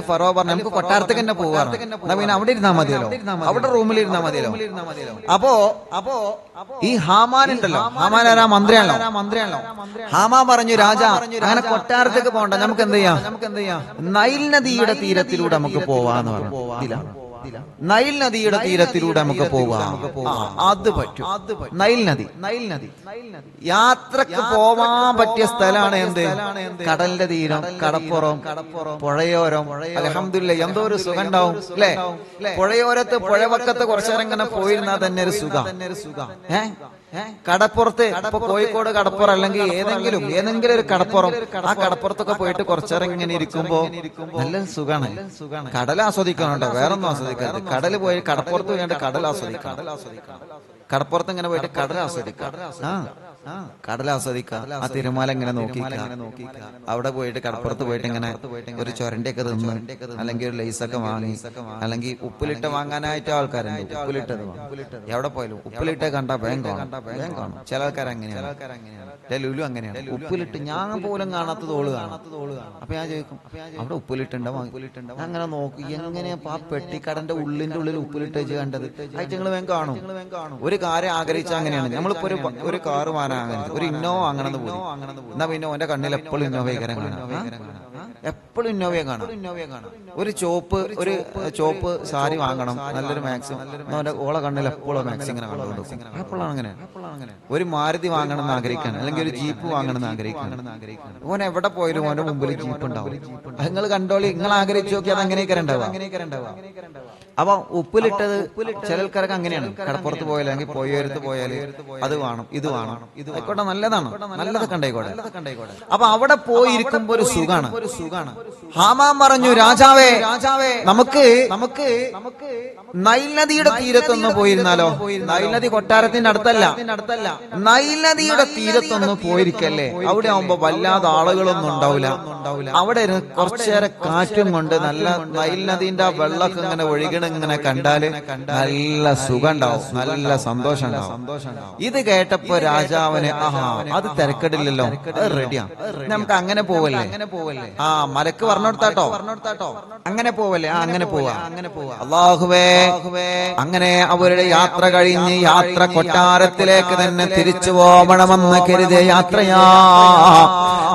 Faro പറഞ്ഞു നമുക്ക് കൊട്ടാരത്തേക്ക് തന്നെ പോവാറ് പിന്നെ അവിടെ ഇരുന്നാ മതിയല്ലോ. അവിടെ റൂമിൽ ഇരുന്നാ മതിയല്ലോ. അപ്പോ അപ്പോ ഈ ഹാമാൻ ഉണ്ടല്ലോ. ഹാമാൻ ആരാ? മന്ത്രിയാണല്ലോ. മന്ത്രിയാണല്ലോ. ഹാമാൻ പറഞ്ഞു രാജാ അങ്ങനെ കൊട്ടാരത്തേക്ക് പോകണ്ട. നമുക്ക് എന്ത് ചെയ്യാം? നമുക്ക് എന്ത് ചെയ്യാം? നൈൽ നദിയുടെ തീരത്തിലൂടെ നമുക്ക് പോവാന്ന് പറഞ്ഞു. നൈൽ നദിയുടെ തീരത്തിലൂടെ നമുക്ക് പോവാം. അത് പറ്റും. നൈൽ നദി. നൈൽ നദി. യാത്രയ്ക്ക് പോവാൻ പറ്റിയ സ്ഥലമാണ് എന്ത്? കടലിന്റെ തീരം കടപ്പുറം പുഴയോരം. അലഹമില്ല എന്തോ ഒരു സുഖം ഉണ്ടാവും. അല്ലെ? പുഴയോരത്ത് പുഴവക്കത്ത് കുറച്ചേരം ഇങ്ങനെ പോയിരുന്നാൽ തന്നെ ഒരു സുഖം. ഏ? കടപ്പുറത്ത് ഇപ്പൊ കോഴിക്കോട് കടപ്പുറം അല്ലെങ്കിൽ ഏതെങ്കിലും ഏതെങ്കിലും ഒരു കടപ്പുറം. ആ കടപ്പുറത്തൊക്കെ പോയിട്ട് കുറച്ചേരം ഇങ്ങനെ ഇരിക്കുമ്പോ നല്ല സുഖാണ്. കടൽ ആസ്വദിക്കാനുണ്ടോ. വേറൊന്നും ആസ്വദിക്കാറ് കടൽ പോയി കടപ്പുറത്ത് പോയിട്ട് കടൽ ആസ്വദിക്കാം കടപ്പുറത്ത് ഇങ്ങനെ പോയിട്ട് കടൽ ആസ്വദിക്കാം ആ. കടൽ ആസ്വദിക്കാം ആ തിരുമാല ഇങ്ങനെ നോക്കി അവിടെ പോയിട്ട് കടപ്പുറത്ത് പോയിട്ട് ഇങ്ങനെ ഒരു ചൊരണ്ടൊക്കെ തിന്ന് അല്ലെങ്കിൽ ഒരു ലൈസൊക്കെ വാങ്ങി അല്ലെങ്കിൽ ഉപ്പിലിട്ട വാങ്ങാനായിട്ട് ആൾക്കാരുണ്ട്. ഉപ്പിലിട്ടത്. എവിടെ പോയാലും ഉപ്പിലിട്ട കണ്ട ഭയം കാണും. കാണും. ചില ആൾക്കാർ അങ്ങനെയാണ്. ലുലു അങ്ങനെയാണ്. ഉപ്പിലിട്ട് ഞാൻ പോലും കാണാത്ത തോൾ കാണാം. അപ്പൊ ഞാൻ ചോദിക്കും അവിടെ ഉപ്പിലിട്ടുണ്ടോ അങ്ങനെ നോക്കി എങ്ങനെയാ ആ പെട്ടിക്കടന്റെ ഉള്ളിന്റെ ഉള്ളിൽ ഉപ്പിലിട്ട് വെച്ച് കണ്ടത്? നിങ്ങൾ വേഗം കാണും. ഒരു കാര്യം ആഗ്രഹിച്ച അങ്ങനെയാണ്. നമ്മളിപ്പോ ഒരു ഒരു കാറ് വാങ്ങാൻ അങ്ങനെ ഒരു ഇന്നോവ വാങ്ങണമെന്ന് പോയി എന്നാ പിന്നെ ഓന്റെ കണ്ണിൽ എപ്പോഴും ഇന്നോവയ്ക്കരം കാണാം എപ്പോഴും ഇന്നോവയെ കാണാം. ഇന്നോവയെ കാണാം. ഒരു ചോപ്പ് ഒരു ചോപ്പ് സാരി വാങ്ങണം. നല്ലൊരു മാക്സിമം. അവന്റെ ഓളെ കണ്ണിൽ എപ്പോഴും മാക്സിം ഇങ്ങനെ കണ്ടുകൊണ്ട് എപ്പോഴാണ് അങ്ങനെ. ഒരു മാരുതി വാങ്ങണം എന്ന് ആഗ്രഹിക്കാണ്. അല്ലെങ്കിൽ ഒരു ജീപ്പ് വാങ്ങണം എന്ന് ആഗ്രഹിക്കാണ്. ഓൻ എവിടെ പോയാലും ഓന്റെ മുമ്പിൽ ജീപ്പ് ഉണ്ടാവും. നിങ്ങൾ കണ്ടോളി. നിങ്ങൾ ആഗ്രഹിച്ചു നോക്കി അത് അങ്ങനെയൊക്കെ ഉണ്ടാവുക അപ്പൊ ഉപ്പിലിട്ടത് ചില ആൾക്കാർക്ക് അങ്ങനെയാണ്. കടപ്പുറത്ത് പോയാലും അല്ലെങ്കിൽ പോയോരത്ത് പോയാൽ അത് വേണം ഇത് വേണം. ഇത് ആയിക്കോട്ടെ നല്ലതാണ്. നല്ലതൊക്കെ ഉണ്ടായിക്കോട്ടെ അപ്പൊ അവിടെ പോയിരിക്കുമ്പോ ഒരു സുഖമാണ് ഒരു സുഖാണ് ഹാമാൻ പറഞ്ഞു രാജാവേ രാജാവേ നമുക്ക് നമുക്ക് നമുക്ക് നൈൽ നദിയുടെ തീരത്തൊന്ന് പോയിരുന്നാലോ? നൈൽ നദി കൊട്ടാരത്തിന്റെ അടുത്തല്ല. അടുത്തല്ല. നൈൽ നദിയുടെ തീരത്തൊന്ന് പോയിരിക്കല്ലേ? അവിടെ ആവുമ്പോ വല്ലാതെ ആളുകളൊന്നും ഉണ്ടാവില്ല. അവിടെ കുറച്ചേറെ കാറ്റും കൊണ്ട് നല്ല നൈൽ നദീന്റെ വെള്ളമൊക്കെ ഇങ്ങനെ ഒഴുകണ ഇങ്ങനെ കണ്ടാൽ നല്ല സുഖം ഉണ്ടാവും. നല്ല സന്തോഷം ഉണ്ടാവും ഇത് കേട്ടപ്പോ രാജാവിന് ആഹാ അത് തിരക്കടില്ലല്ലോ. റെഡിയാ നമുക്ക് അങ്ങനെ പോവല്ലേ? അങ്ങനെ പോവല്ലേ? ആ മലക്ക് പറഞ്ഞോടുത്താട്ടോ. പറഞ്ഞോടുത്താട്ടോ. അങ്ങനെ പോവല്ലേ? ആ അങ്ങനെ പോവാ. അങ്ങനെ പോവാ. അള്ളാഹുവേ അങ്ങനെ അവരുടെ യാത്ര കഴിഞ്ഞ് യാത്ര കൊട്ടാരത്തിലേക്ക് തന്നെ തിരിച്ചു പോവണമെന്ന് കരുതിയ യാത്രയാ.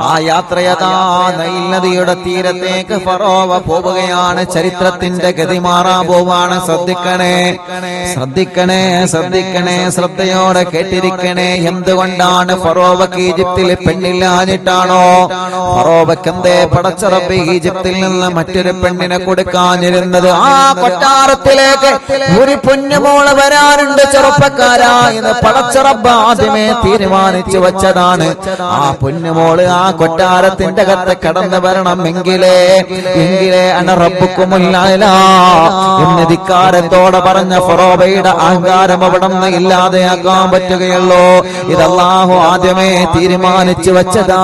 ആ യാത്രയതാ നൈൽ നദിയുടെ തീരത്തേക്ക് ഫറോവ പോവുകയാണ്. ചരിത്രത്തിന്റെ ഗതി മാറാൻ പോവാണ്. ശ്രദ്ധിക്കണേ. ശ്രദ്ധിക്കണേ. ശ്രദ്ധിക്കണേ ശ്രദ്ധയോടെ കേട്ടിരിക്കണേ. എന്തുകൊണ്ടാണ് ഫറോവക്ക് ഈജിപ്തിൽ പെണ്ണില്ലാഞ്ഞിട്ടാണോ? ഫറോവക്ക് എന്തേ പടച്ചറബ് ഈജിപ്തിൽ നിന്ന് മറ്റൊരു പെണ്ണിനെ കൊടുക്കാനിരുന്നത് ആ കൊട്ടാരത്തിലേക്ക് ഒരു പൊന്നുമോൾ വരാനുണ്ട് ചെറുപ്പക്കാരാ പടച്ച റബ്ബ് ആദ്യമേ തീരുമാനിച്ചു വച്ചതാണ്. ആ പൊന്നുമോൾ ആ കൊട്ടാരത്തിന്റെ കത്ത് കടന്നു വരണമെങ്കിലേ എങ്കിലേ അണറബുക്കുമില്ല എന്ന് ധിക്കാരത്തോടെ പറഞ്ഞ ഫറോബയുടെ അഹങ്കാരം അവിടെ നിന്ന് ഇല്ലാതെയാക്കാൻ പറ്റുകയുള്ളൂ. ഇതല്ലാഹു ആദ്യമേ തീരുമാനിച്ചു വച്ചതാ.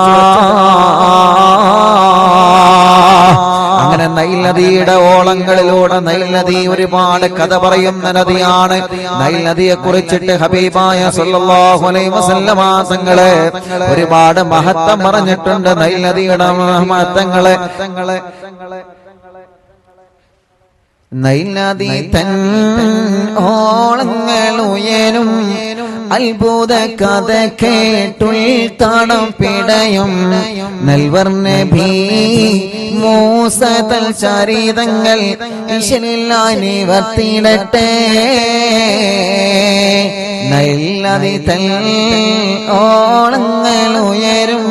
അങ്ങനെ നൈൽ നദിയുടെ ഓളങ്ങളിലൂടെ നൈൽ നദി ഒരുപാട് കഥ പറയുന്ന നദിയാണ്. നൈൽ നദിയെ കുറിച്ചിട്ട് ഹബീബായ സല്ലല്ലാഹു അലൈഹി വസല്ലമ തങ്ങളെ ഒരുപാട് മഹത്വം പറഞ്ഞിട്ടുണ്ട് നൈൽ നദിയുടെ മഹത്വങ്ങളെ. നൈൽ നദി തൻ ഓളങ്ങൾ ഉയരും അത്ഭുത കഥ കേട്ടുൾ പിടയും നൽവർണ ഭീ മൂസതൽ ചരിതങ്ങൾ ഈശ്വരില്ലാനി നല്ലതി തൽ ഓണങ്ങൾ ഉയരും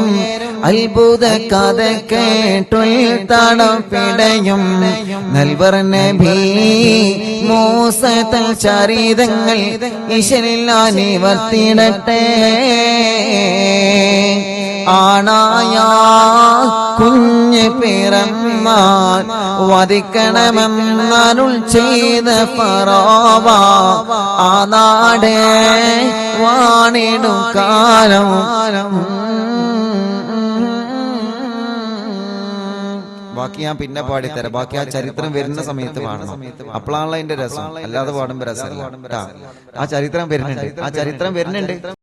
അത്ഭുത കഥ കേട്ടുൾ താണം പിടയും നൽവർണ ഭീ മൂസതൽ ചരിതങ്ങൾ ഈശ്വരില്ലാനി വർത്തിടട്ടെ ആണായ കുഞ്ഞ് പിറന്നാൽ വധിക്കണമെന്നരുൾ ചെയ്ത ഫറോവ ആ നാടേ വാണിടും ബാക്കി ഞാൻ പിന്നെ പാടിത്തരാം. ബാക്കി ആ ചരിത്രം വരുന്ന സമയത്ത് പാടണം. അപ്പോഴാണല്ലോ അതിന്റെ രസം. അല്ലാതെ പാടുമ്പോ ട്ടാ. ആ ചരിത്രം വരുന്നുണ്ട്. ആ ചരിത്രം വരുന്നുണ്ട്.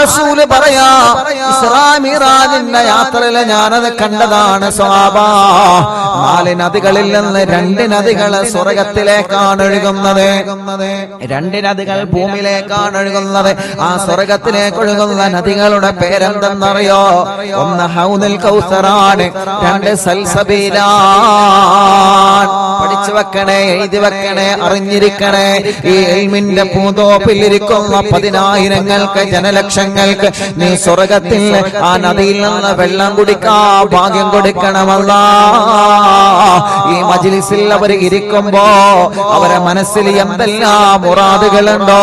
റസൂൽ പറയാ ഇസ്രാ മിറാജിന്റെ യാത്രയിൽ ഞാനത് കണ്ടതാണ് സ്വാഭ നാല് നദികളിൽ നിന്ന് രണ്ട് നദികൾ സ്വർഗത്തിലേക്കാണ് ഒഴുകുന്നത്. രണ്ട് നദികൾ ഭൂമിയിലേക്കാണ് ഒഴുകുന്നത്. ആ സ്വർഗത്തിലേക്ക് ഒഴുകുന്ന നദികളുടെ പേരെന്തെന്നറിയോ? ഒന്ന് ഹൗദൽ കൗസറാണ് രണ്ട് സൽസബീലാണ് പഠിച്ചു വെക്കണേ എഴുതി വെക്കണേ അറിഞ്ഞിരിക്കണേ. ഈ എൽമിന്റെ പൂതോപ്പിലിരിക്കുന്ന പതിനായിരങ്ങൾക്ക് ജനലക്ഷങ്ങൾക്ക് നീ സ്വർഗത്തിൽ ആ നദിയിൽ നിന്ന് വെള്ളം കുടിക്കാ ഭാഗ്യം കൊടുക്കണമല്ല. ഈ മജിലിസിൽ അവർ ഇരിക്കുമ്പോ അവരെ മനസ്സിൽ എന്തെല്ലാം മുറാദുകളുണ്ടോ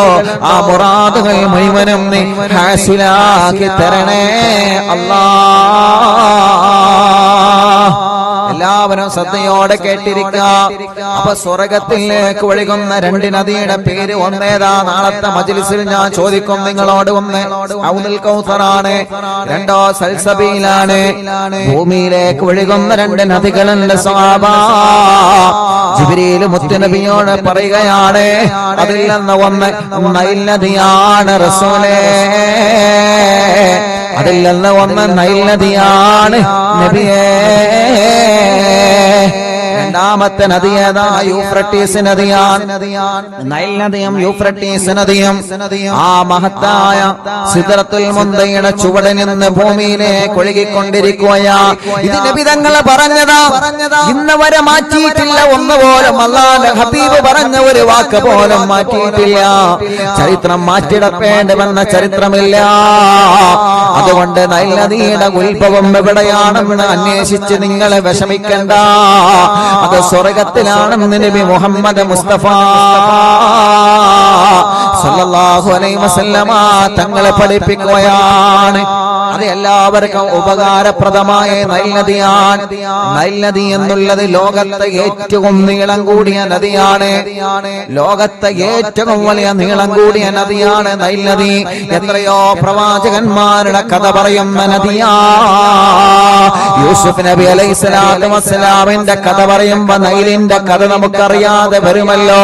ആ മുറാദുകൾ മുഴുവനും നീ ഹാസിലാക്കി തരണേ അല്ലാ. എല്ലാവരും ശ്രദ്ധയോടെ കേട്ടിരിക്കുക. അപ്പൊ സ്വർഗത്തിലേക്ക് ഒഴുകുന്ന രണ്ട് നദിയുടെ പേര് ഒന്നേതാ? നാളത്തെ മജിലിസിൽ ഞാൻ ചോദിക്കും നിങ്ങളോട് ഒന്ന്. ാണ് കൗസറാണ്. രണ്ടോ സൽസബിയിലാണ് ഭൂമിയിലേക്ക് ഒഴുകുന്ന രണ്ട് നദികളുണ്ട് സ്വാബ ജിബിരിയിൽ മുത്തുനബിയോട് പറയുകയാണ്. അതിൽ നിന്ന് ഒന്ന് നൈൽ നദിയാണ് റസൂലേ. അതിൽ നിന്ന് ഒന്ന് നബിയേ. രണ്ടാമത്തെ നദി ഏതാ യൂഫ്രട്ടീസ് നദിയാണ് നൈൽ നദിയും യൂഫ്രട്ടീസ് നദിയും ആ മഹത്തായ സിദ്രത്തുൽ മുന്തയുടെ ചുവടിൽ നിന്ന് ഭൂമിയിലെ കൊഴുകിക്കൊണ്ടിരിക്കുകയാ ഇത് നബിതങ്ങൾ പറഞ്ഞതാ. ഇന്ന് വരെ മാറ്റിയിട്ടില്ല. ഒന്നുപോലും അല്ലാതെ ഹബീബ് പറഞ്ഞ ഒരു വാക്ക് പോലും മാറ്റിയിട്ടില്ല. ചരിത്രം മാറ്റിടപ്പേണ്ടവെന്ന ചരിത്രമില്ല. അതുകൊണ്ട് നൈൽ നദിയുടെ ഉത്ഭവം എവിടെയാണെന്ന് അന്വേഷിച്ച് നിങ്ങളെ വിഷമിക്കണ്ട. അത് സ്വർഗത്തിലാണെന്ന് നബി മുഹമ്മദ് മുസ്തഫ. സല്ലല്ലാഹു അലൈഹി വസല്ലമ തങ്ങളെ പഠിപ്പിക്കുകയാണ്. അത് എല്ലാവർക്കും ഉപകാരപ്രദമായ നൈനദിയാണ് നൈനദി എന്നുള്ളത് ലോകത്തെ ഏറ്റവും നീളം കൂടിയ നദിയാണ്. ലോകത്തെ ഏറ്റവും വലിയ നീളം കൂടിയ നദിയാണ് നൈൽ നദി എത്രയോ പ്രവാചകന്മാരുടെ കഥ പറയുന്ന നദിയാ. യൂസുഫ് നബി അലൈഹി സ്വലാത്തു വസ്സലാമിന്റെ കഥ പറയുമ്പോ നൈലിന്റെ കഥ നമുക്കറിയാതെ വരുമല്ലോ.